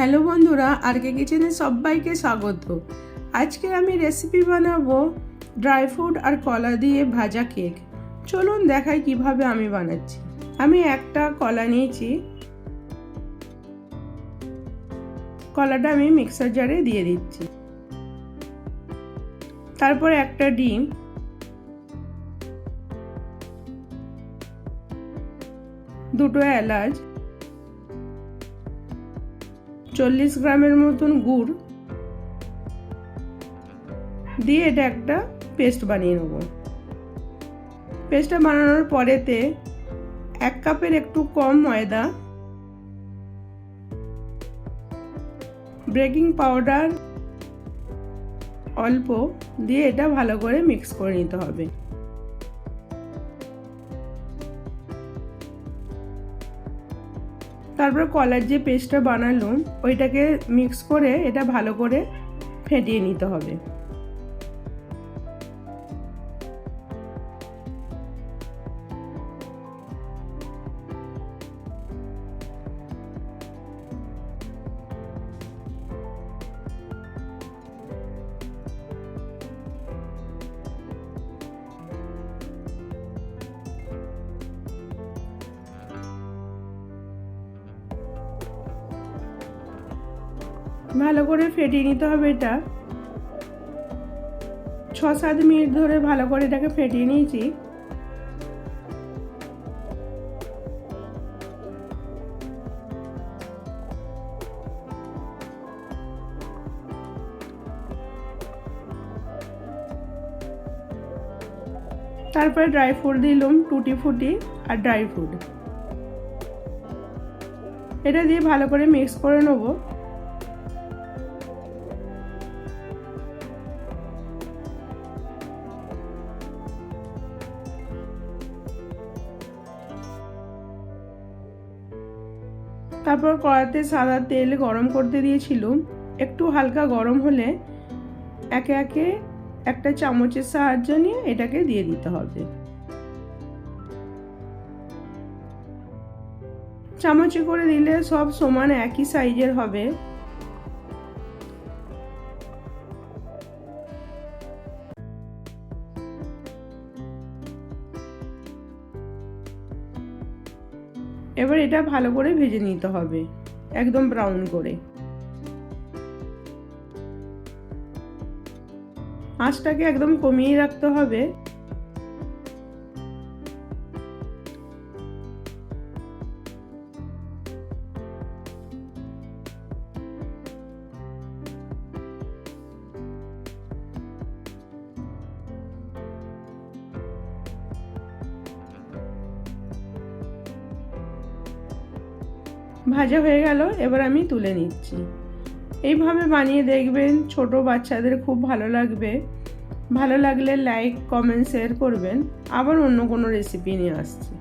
Hello বন্ধুরা আর কে কিচেনে সবাইকে স্বাগত। আজকে আমি রেসিপি বানাবো ড্রাই ফ্রুট আর কলা দিয়ে ভাজা কেক চলুন দেখাই কীভাবে আমি বানাচ্ছি। আমি একটা কলা নিয়েছি। কলাটা আমি মিক্সার জারে দিয়ে দিচ্ছি। তারপর একটা ডিম। দুটো এলাচ। চল্লিশ গ্রামের মতন গুড় দিয়ে এটা একটা পেস্ট বানিয়ে নেব। পেস্টটা বানানোর পরেতে এক কাপের একটু কম ময়দা বেকিং পাউডার অল্প দিয়ে এটা ভালো করে মিক্স করে নিতে হবে। তারপর কলার যে পেস্টটা বানালাম ওইটাকে মিক্স করে এটা ভালো করে ফেটিয়ে নিতে হবে। ভালো করে ফেটিয়ে নিতে হবে এটা। ছ, সাত মিনিট ধরে ভালো করে এটাকে ফেটিয়ে নিয়েছি। তারপরে ড্রাই ফ্রুট দিলাম, টুটি ফুটি আর ড্রাই ফ্রুট। এটা দিয়ে ভালো করে মিক্স করে নেব। তারপর কড়াতে সাদা তেল গরম করতে দিয়েছিলাম একটু হালকা গরম হলে একে একে একটা চামচের সাহায্য নিয়ে এটাকে দিয়ে দিতে হবে। চামচে করে দিলে সব সমান একই সাইজের হবে। এবার এটা ভালো করে ভেজে নিতে হবে, একদম ব্রাউন করে। আঁচটাকে একদম কমিয়ে রাখতে হবে। ভাজা হয়ে গেল, এবার আমি তুলে নিচ্ছি। এইভাবে বানিয়ে দেখবেন ছোট বাচ্চাদের খুব ভালো লাগবে। ভালো লাগলে লাইক কমেন্ট শেয়ার করবেন। আবার অন্য কোনো রেসিপি নিয়ে আসছি।